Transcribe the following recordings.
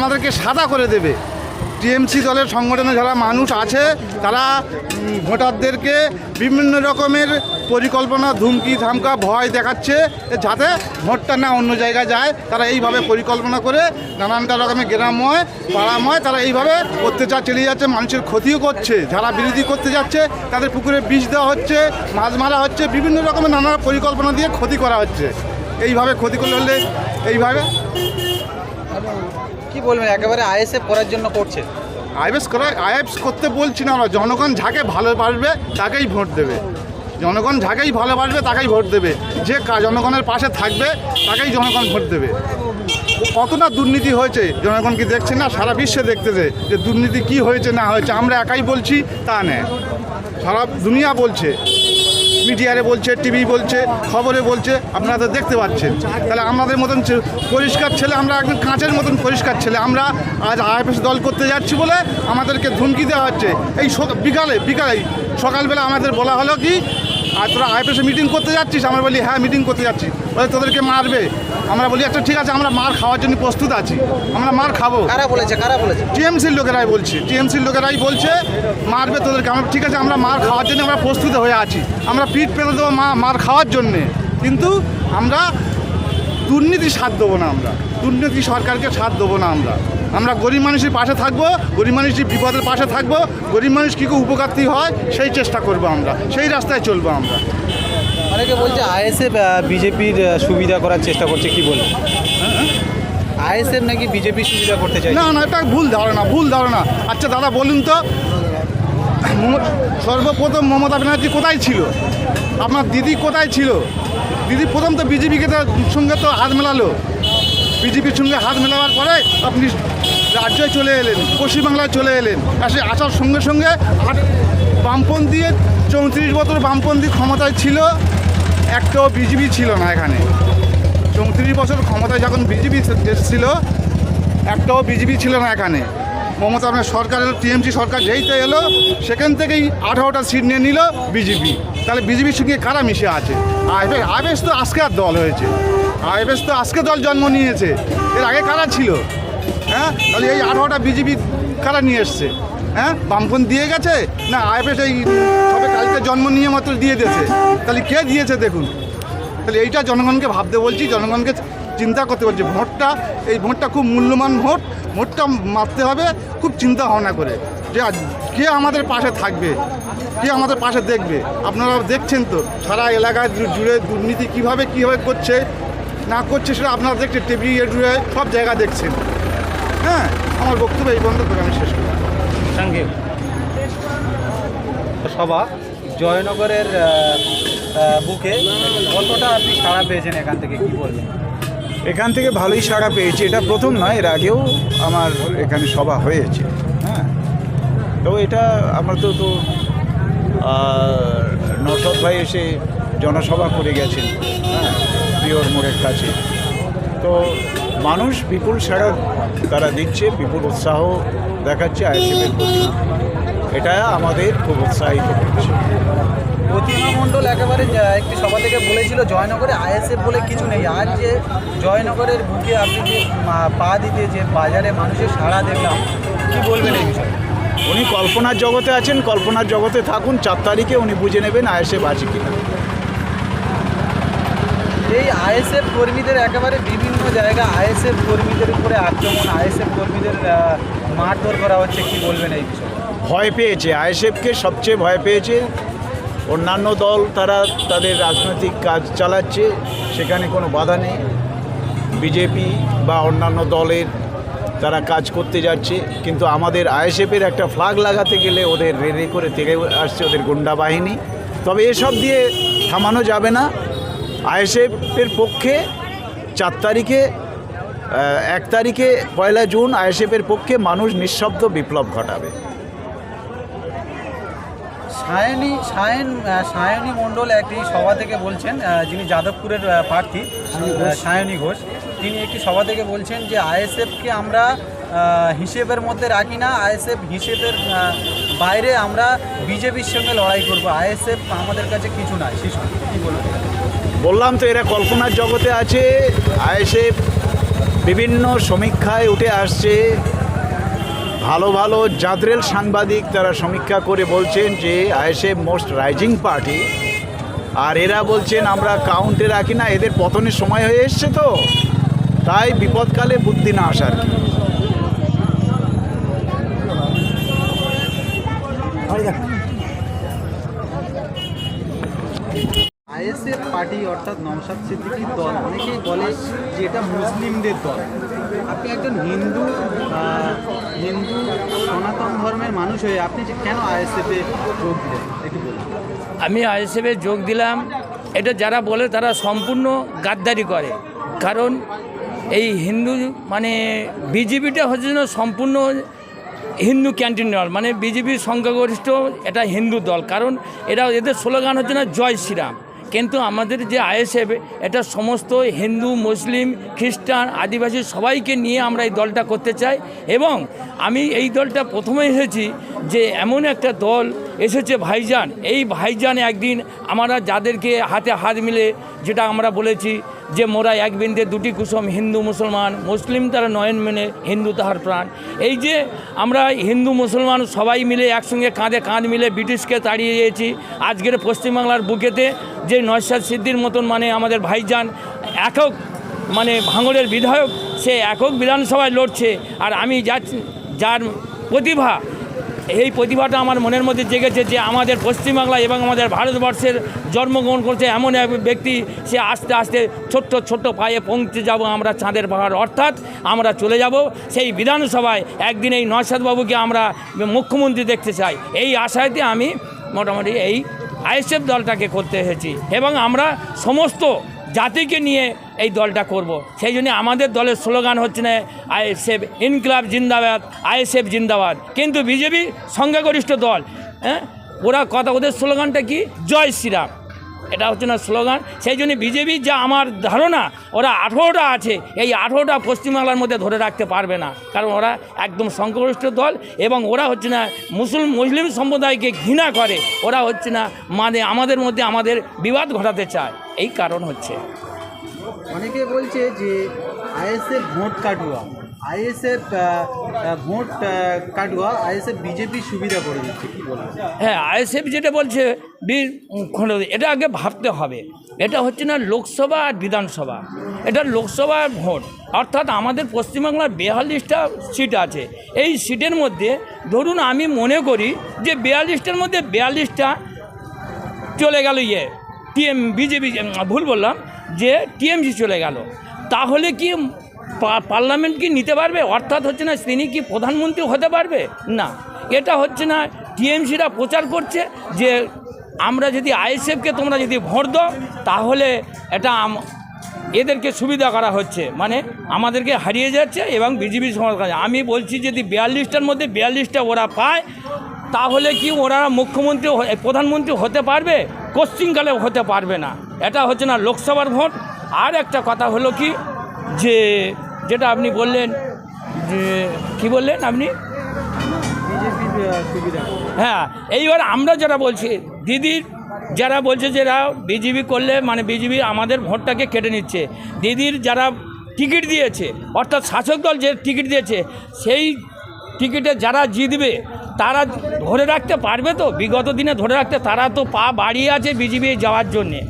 আমাদেরকে সাদা করে দেবে। টিএমসি দলের সংগঠনে যারা মানুষ আছে, তারা ভোটারদেরকে বিভিন্ন রকমের পরিকল্পনা, ধুমকি, ধামকা, ভয় দেখাচ্ছে যাতে ভোটটা না অন্য জায়গায় যায়। তারা এইভাবে পরিকল্পনা করে নানানটা রকমের গ্রামময়, পাড়াময়, তারা এইভাবে অত্যাচার চালিয়ে যাচ্ছে, মানুষের ক্ষতিও করছে। যারা বিরোধী করতে যাচ্ছে, তাদের পুকুরে বিষ দেওয়া হচ্ছে, মাছ মারা হচ্ছে, বিভিন্ন রকমের নানা পরিকল্পনা দিয়ে ক্ষতি করা হচ্ছে। এইভাবে ক্ষতি করলে হলে এইভাবে কি বলবেন, একেবারে আইএসএফ করার জন্য করছে? আইএফএস করা আইএফএস করতে বলছি না আমরা জনগণ যাকে ভালোবাসবে তাকেই ভোট দেবে। জনগণ যাকেই ভালোবাসবে তাকেই ভোট দেবে। যে জনগণের পাশে থাকবে তাকেই জনগণ ভোট দেবে। কতটা দুর্নীতি হয়েছে, জনগণ কি দেখছে না? সারা বিশ্বে দেখতেছে যে দুর্নীতি কি হয়েছে, না হয়েছে, আমরা একাই বলছি, তা নেয়। সারা দুনিয়া বলছে। মিডিয়ারে বলছে, টিভি বলছে, খবরে বলছে, আপনারা তো দেখতে পাচ্ছেন। তাহলে আমাদের মতন পরিষ্কার ছেলে, আমরা একদম কাঁচের মতন পরিষ্কার ছেলে। আমরা আজ আইএফএস দল করতে যাচ্ছি বলে আমাদেরকে ধমকি দেওয়া হচ্ছে। এই বিকালে বিকালে সকালবেলা আমাদের বলা হলো কি আর তোরা আইএফএসে মিটিং করতে যাচ্ছিস? আমরা বলি হ্যাঁ মিটিং করতে যাচ্ছি। বলে তোদেরকে মারবে। আমরা বলি আচ্ছা ঠিক আছে আমরা মার খাওয়ার জন্য প্রস্তুত আছি। আমরা মার খাব। কারা বলেছে কারা বলেছে? টিএমসির লোকেরাই বলছে। টিএমসির লোকেরাই বলছে মারবে তোদেরকে। আমরা ঠিক আছে আমরা মার খাওয়ার জন্য আমরা প্রস্তুত হয়ে আছি। আমরা পিঠ পেতে দেবো মা মার খাওয়ার জন্যে। কিন্তু আমরা দুর্নীতি সাথ দেবো না আমরা। দুর্নীতি সরকারকে সাথ দেবো না আমরা। আমরা গরিব মানুষের পাশে থাকব গরিব মানুষের বিপদের পাশে থাকব গরিব মানুষ কী করে উপকারী হয় সেই চেষ্টা করব আমরা সেই রাস্তায় চলবো আমরা। অনেকে বলছে আইএসএফ বিজেপির সুবিধা করার চেষ্টা করছে কি বলবেন আইএসএফ নাকি বিজেপি সুবিধা করতে চাই না না এটা ভুল ধারণা ভুল ধারণা। আচ্ছা দাদা বলুন তো সর্বপ্রথম মমতা ব্যানার্জি কোথায় ছিল? আপনার দিদি কোথায় ছিল? দিদি প্রথম তো বিজেপিকে তো সঙ্গে তো হাত মেলালো। বিজেপির সঙ্গে হাত মেলাবার পরে আপনি রাজ্যে চলে এলেন, পশ্চিমবাংলায় চলে এলেন। আসে আসার সঙ্গে সঙ্গে বামপন্থী, চৌত্রিশ বছর বামপন্থী ক্ষমতায় ছিল, একটাও বিজেপি ছিল না এখানে। চৌত্রিশ বছর ক্ষমতায় যখন বিজেপি ছিল একটাও বিজেপি ছিল না এখানে। মমতা আপনার সরকারের টিএমসি সরকার যেইতে এলো, সেখান থেকেই আঠারোটা সিট নিয়ে নিল বিজেপি। তাহলে বিজেপির সঙ্গে কারা মিশে আছে? আইএফএস আইএফএস তো আজকে আর দল হয়েছে। আইএফএস তো আজকে দল জন্ম নিয়েছে। এর আগে কারা ছিল? হ্যাঁ? তাহলে এই আঠারোটা বিজেপি কারা নিয়ে এসছে? হ্যাঁ? বামপন দিয়ে গেছে? না আইএফএস এই সবে কালকে জন্ম নিয়ে মাত্র দিয়ে দিয়েছে। তাহলে কে দিয়েছে দেখুন? তাহলে এইটা জনগণকে ভাবতে বলছি, জনগণকে চিন্তা করতে বলছি। ভোটটা, এই ভোটটা খুব মূল্যবান ভোট। ভোটটা মারতে হবে খুব চিন্তা ভাবনা করে। যে কে আমাদের পাশে থাকবে? কে আমাদের পাশে দেখবে? আপনারা দেখছেন তো, সারা এলাকায় জুড়ে দুর্নীতি কীভাবে কীভাবে করছে? না করছে সেটা আপনারা দেখছেন টিভি জুড়ে সব জায়গা দেখছেন। হ্যাঁ আমার বক্তব্য এই বন্ধ করে আমি শেষ করি থ্যাংক ইউ সভা জয়নগরের বুকে কতটা আপনি সাড়া পেয়েছেন এখান থেকে কি বলবেন? এখান থেকে ভালোই সাড়া পেয়েছি এটা প্রথম নয় এর আগেও আমার এখানে সভা হয়েছে। হ্যাঁ তো এটা আমরা তো তো নরসদ ভাই এসে জনসভা করে গেছেন। হ্যাঁ পিওর মোড়ের কাছে। তো মানুষ বিপুল সাড়া তারা দিচ্ছে বিপুল উৎসাহ দেখাচ্ছে আইএসএফের প্রতি। এটা আমাদের খুব উৎসাহিত করছে। প্রতিমা মণ্ডল একেবারে একটি সভা থেকে বলেছিল জয়নগরে আইএসএফ বলে কিছু নেই। আজ যে জয়নগরের বুকে আপনি যে পা দিতে যে বাজারে মানুষের সাড়া দেখলাম কি বলবেন এই বিষয়ে? উনি কল্পনার জগতে আছেন কল্পনার জগতে থাকুন চার তারিখে উনি বুঝে নেবেন আইএসএফ আছে কিনা। এই আইএসএফ কর্মীদের একেবারে বিভিন্ন জায়গায় আইএসএফ কর্মীদের উপরে আক্রমণ, আইএসএফ কর্মীদের মারধর করা হচ্ছে, কি বলবেন এই বিষয়ে? ভয় পেয়েছে। আইএসএফকে সবচেয়ে ভয় পেয়েছে, অন্যান্য দল, তারা তাদের রাজনৈতিক কাজ চালাচ্ছে, সেখানে কোনো বাধা নেই। বিজেপি বা অন্যান্য দলের তারা কাজ করতে যাচ্ছে, কিন্তু আমাদের আইএসএফের একটা ফ্লাগ লাগাতে গেলে ওদের রেড়ে করে থেকে আসছে ওদের গুন্ডা বাহিনী। তবে এসব দিয়ে থামানো যাবে না। আইএসএফের পক্ষে চার তারিখে এক তারিখে পয়লা জুন আইএসএফের পক্ষে মানুষ নিঃশব্দ বিপ্লব ঘটাবে। সায়নী সায়ন সায়নী মণ্ডল একটি সভা থেকে বলছেন যিনি যাদবপুরের প্রার্থী সায়নী ঘোষ। তিনি একটি সভা থেকে বলছেন যে আইএসএফকে আমরা হিসেবের মধ্যে রাখি না আইএসএফ হিসেবের বাইরে আমরা বিজেপির সঙ্গে লড়াই করব আইএসএফ আমাদের কাছে কিছু নয় শিশু কী বলবেন? বললাম তো এরা কল্পনার জগতে আছে আইএসএফ বিভিন্ন সমীক্ষায় উঠে আসছে। ভালো ভালো জাদরেল সাংবাদিক তারা সমীক্ষা করে বলছেন যে আইএসএফ মোস্ট রাইজিং পার্টি। আর এরা বলছেন, আমরা কাউন্টে রাখি না, এদের পতনের সময় হয়ে এসছে তো। তাই বিপদকালে বুদ্ধি না আসার পার্টি অর্থাৎ নওশাদ সিদ্দিকির দল। অনেকেই বলে যে এটা মুসলিমদের দল। আপনি একজন হিন্দু হিন্দু সনাতন ধর্মের মানুষ হয়ে আপনি যে কেন আইএসএফে যোগ দিলেন? একটু বলুন। আমি আইএসএফে যোগ দিলাম। এটা যারা বলে তারা সম্পূর্ণ গাদ্দারি করে। কারণ এই হিন্দু মানে বিজেপিটা হচ্ছে না সম্পূর্ণ হিন্দু ক্যান্টিন দল মানে বিজেপির সংখ্যাগরিষ্ঠ এটা হিন্দু দল। কারণ এরা, এদের স্লোগান হচ্ছে না, জয় শ্রীরাম। কিন্তু আমাদের যে আইএসএফ, এটা সমস্ত হিন্দু, মুসলিম, খ্রিস্টান, আদিবাসী সবাইকে নিয়ে আমরা এই দলটা করতে চাই। এবং আমি এই দলটা প্রথমে এসেছি যে এমন একটা দল এসেছে ভাইজান। এই ভাইজান একদিন আমরা যাদেরকে হাতে হাত মিলে যেটা আমরা বলেছি যে মোরা এক বিন্দে দুটি কুসুম হিন্দু মুসলমান, মুসলিম তারা নয়ন মেনে হিন্দু তাহার প্রাণ। এই যে আমরা হিন্দু মুসলমান সবাই মিলে একসঙ্গে কাঁধে কাঁধ মিলে ব্রিটিশকে তাড়িয়ে দিয়েছি আজকের পশ্চিমবাংলার বুকেতে যে নয়সাদ সিদ্দির মতন মানে আমাদের ভাইজান একক মানে ভাঙড়ের বিধায়ক, সে একক বিধানসভায় লড়ছে। আর আমি যাচ্ছি, যার প্রতিভা এই প্রতিভাটা আমার মনের মধ্যে জেগেছে যে আমাদের পশ্চিমবাংলা এবং আমাদের ভারতবর্ষের জন্মগ্রহণ করছে এমন এক ব্যক্তি, সে আস্তে আস্তে ছোট্ট ছোট্ট পায়ে পৌঁছে যাব আমরা চাঁদের পাহাড়। অর্থাৎ আমরা চলে যাব সেই বিধানসভায়। একদিন এই নয়সাদবাবুকে আমরা মুখ্যমন্ত্রী দেখতে চাই। এই আশায়তে আমি মোটামুটি এই আইএসএফ দলটাকে করতে এসেছি এবং আমরা সমস্ত জাতিকে নিয়ে এই দলটা করব। সেই জন্য আমাদের দলের স্লোগান হচ্ছে না, আইএসএফ ইনকলাব জিন্দাবাদ, আইএসএফ জিন্দাবাদ। কিন্তু বিজেপি সংখ্যাগরিষ্ঠ দল হ্যাঁ? ওরা কথা, ওদের স্লোগানটা কি? জয় শ্রীরাম। এটা হচ্ছে না স্লোগান। সেই জন্য বিজেপি যা আমার ধারণা, ওরা আঠেরোটা আছে, এই আঠেরোটা পশ্চিমবাংলার মধ্যে ধরে রাখতে পারবে না। কারণ ওরা একদম সংখ্যাগরিষ্ঠ দল এবং ওরা হচ্ছে না মুসলিম মুসলিম সম্প্রদায়কে ঘৃণা করে। ওরা হচ্ছে না মানে আমাদের মধ্যে আমাদের বিবাদ ঘটাতে চায়। এই কারণ হচ্ছে। অনেকে বলছে যে আইএসএফ ভোট কাটুয়া। আইএসএফ ভোট কাটুয়া আইএসএফ বিজেপির সুবিধা করে দিচ্ছে কি বলবেন হ্যাঁ আইএসএফ যেটা বলছে এটা আগে ভাবতে হবে। এটা হচ্ছে না লোকসভা আর বিধানসভা। এটা লোকসভা ভোট। অর্থাৎ আমাদের পশ্চিমবাংলার বিয়াল্লিশটা সিট আছে। এই সিটের মধ্যে ধরুন আমি মনে করি যে বিয়াল্লিশটার মধ্যে বিয়াল্লিশটা চলে গেল ইয়ে। টিএম, বিজেপি ভুল বললাম, যে টিএমসি চলে গেল। তাহলে কি পার্লামেন্ট কি নিতে পারবে? অর্থাৎ হচ্ছে না, তিনি কি প্রধানমন্ত্রী হতে পারবে? না। এটা হচ্ছে না, টিএমসিরা প্রচার করছে যে আমরা যদি আইএসএফকে তোমরা যদি ভোট দাও, তাহলে এটা এদেরকে সুবিধা করা হচ্ছে। মানে আমাদেরকে হারিয়ে যাচ্ছে এবং বিজেপি সমাজ আমি বলছি যদি বিয়াল্লিশটার মধ্যে বিয়াল্লিশটা ওরা পায় তাহলে কি ওরা মুখ্যমন্ত্রী প্রধানমন্ত্রী হতে পারবে? কোশ্চিনকালে হতে পারবে না। এটা হচ্ছে না লোকসভার ভোট। আর একটা কথা হলো কি, যে যেটা আপনি বললেন, যে কি বললেন আপনি? হ্যাঁ এইবার আমরা যারা বলছি দিদির যারা বলছে যে এরা বিজেপি করলে মানে বিজেপি আমাদের ভোটটাকে কেটে নিচ্ছে। দিদির যারা টিকিট দিয়েছে, অর্থাৎ শাসক দল যে টিকিট দিয়েছে, সেই টিকিটে যারা জিতবে তারা ধরে রাখতে পারবে তো? বিগত দিনে ধরে রাখতে তারা তো পা বাড়িয়ে আছে বিজেপি যাওয়ার জন্যে।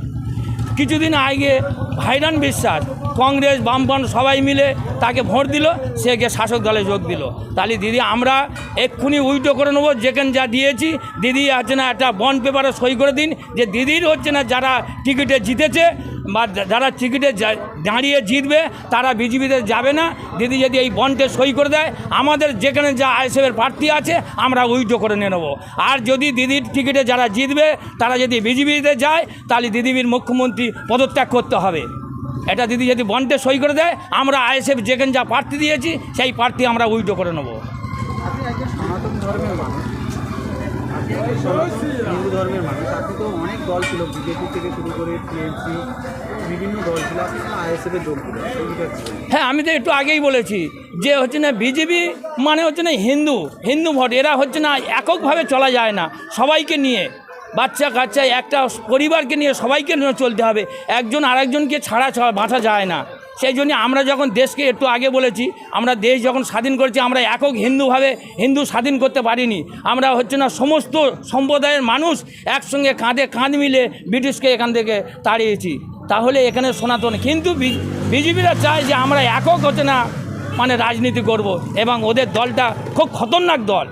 কিছুদিন আগে ভাইরান বিশ্বাস কংগ্রেস বামপন সবাই মিলে তাকে ভোট দিল, সে গিয়ে শাসক দলে যোগ দিল। তাহলে দিদি, আমরা এক্ষুনি উইটো করে নেব, যেখানে যা দিয়েছি। দিদি আছে না, একটা বন্ড পেপারে সই করে দিন, যে দিদির হচ্ছে না, যারা টিকিটে জিতেছে বা যারা টিকিটে দাঁড়িয়ে জিতবে, তারা বিজেপিতে যাবে না। দিদি যদি এই বন্ডে সই করে দেয়, আমাদের যেখানে যা আইএসএফের প্রার্থী আছে, আমরা উইটো করে নিয়ে নেব। আর যদি দিদির টিকিটে যারা জিতবে, তারা যদি বিজেপিতে যায়, তাহলে দিদির মুখ্যমন্ত্রী পদত্যাগ করতে হবে। এটা দিদি যদি বন্ডে সই করে দেয় আমরা আইএসএফ যেখানে যা প্রার্থী দিয়েছি সেই প্রার্থী আমরা উইটো করে নেব। আপনি একজন সনাতন ধর্মের মানুষ। আপনি একজন সনাতন হিন্দু ধর্মের মানুষ। আপনি তো অনেক দল ছিল বিজেপি থেকে শুরু করে টিএমসি বিভিন্ন দল ছিল। আপনি আইএসএফে যোগ দিলেন সুবিধা কি? হ্যাঁ আমি তো একটু আগেই বলেছি যে হচ্ছে না বিজেপি মানে হচ্ছে না হিন্দু হিন্দু ভোট। এরা হচ্ছে না এককভাবে চলা যায় না। সবাইকে নিয়ে বাচ্চা কাচ্চা, একটা পরিবারকে নিয়ে সবাইকে নিয়ে চলতে হবে। একজন আরেকজনকে ছাড়া বাঁচা যায় না। সেই জন্য আমরা যখন দেশকে একটু আগে বলেছি, আমরা দেশ যখন স্বাধীন করেছি, আমরা একক হিন্দুভাবে হিন্দু স্বাধীন করতে পারিনি। আমরা হচ্ছে না সমস্ত সম্প্রদায়ের মানুষ একসঙ্গে কাঁধে কাঁধ মিলে ব্রিটিশকে এখান থেকে তাড়িয়েছি। তাহলে এখানে সনাতন, কিন্তু বিজেপিরা চায় যে আমরা একক হচ্ছে না মানে রাজনীতি করব এবং ওদের দলটা খুব খতরনাক দল।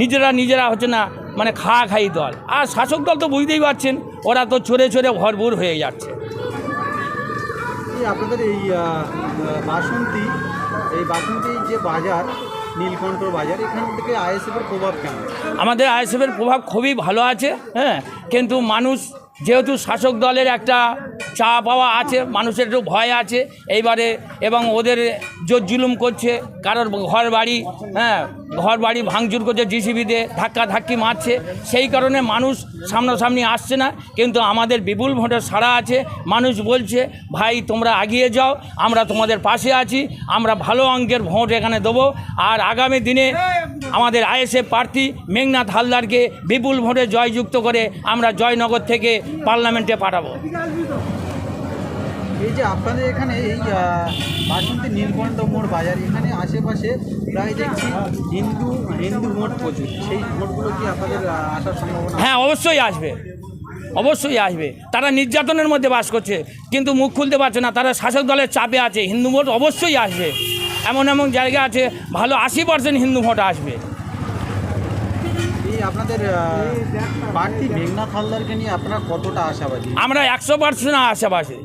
নিজেরা নিজেরা হচ্ছে না মানে খাওয়া খাই দল। আর শাসক দল তো বুঝতেই পারছেন ওরা তো চড়ে চড়ে ভরপুর হয়ে যাচ্ছে। এই আপনাদের এই বাসন্তী এই বাসন্তী যে বাজার নীলকণ্ঠ বাজার এখান থেকে আইএসএফের প্রভাব কেমন? আমাদের আইএসএফের প্রভাব খুবই ভালো আছে হ্যাঁ? কিন্তু মানুষ যেহেতু শাসক দলের একটা চা পাওয়া আছে মানুষের একটু ভয় আছে এইবারে এবং ওদের জোর জুলুম করছে কারোর ঘর বাড়ি হ্যাঁ? ঘর বাড়ি ভাঙচুর করছে জিসিবিতে ধাক্কা ধাক্কি মারছে। সেই কারণে মানুষ সামনাসামনি আসছে না, কিন্তু আমাদের বিপুল ভোটের সাড়া আছে। মানুষ বলছে, ভাই, তোমরা এগিয়ে যাও, আমরা তোমাদের পাশে আছি, আমরা ভালো অঙ্কের ভোট এখানে দেবো। আর আগামী দিনে আমাদের আইএসএফ প্রার্থী মেঘনাথ হালদারকে বিপুল ভোটে জয়যুক্ত করে আমরা জয়নগর থেকে পার্লামেন্টে পাঠাবো। এই যে আপনাদের এখানে এই বাসন্তী নীলকণ্ঠ মোড় বাজার এখানে আশেপাশে প্রায় দেখছি হিন্দু হিন্দু ভোট প্রচুর সেই ভোটগুলো কি আপনাদের আসার সম্ভাবনা হ্যাঁ অবশ্যই আসবে। অবশ্যই আসবে। তারা নির্যাতনের মধ্যে বাস করছে কিন্তু মুখ খুলতে পারছে না। তারা শাসক দলের চাপে আছে হিন্দু ভোট অবশ্যই আসবে। এমন এমন জায়গা আছে ভালো আশি পার্সেন্ট হিন্দু ভোট আসবে। এই আপনাদের মেঘনাথ হালদারকে নিয়ে আপনারা কতটা আশাবাদী? আমরা একশো পার্সেন্ট আশেপাশে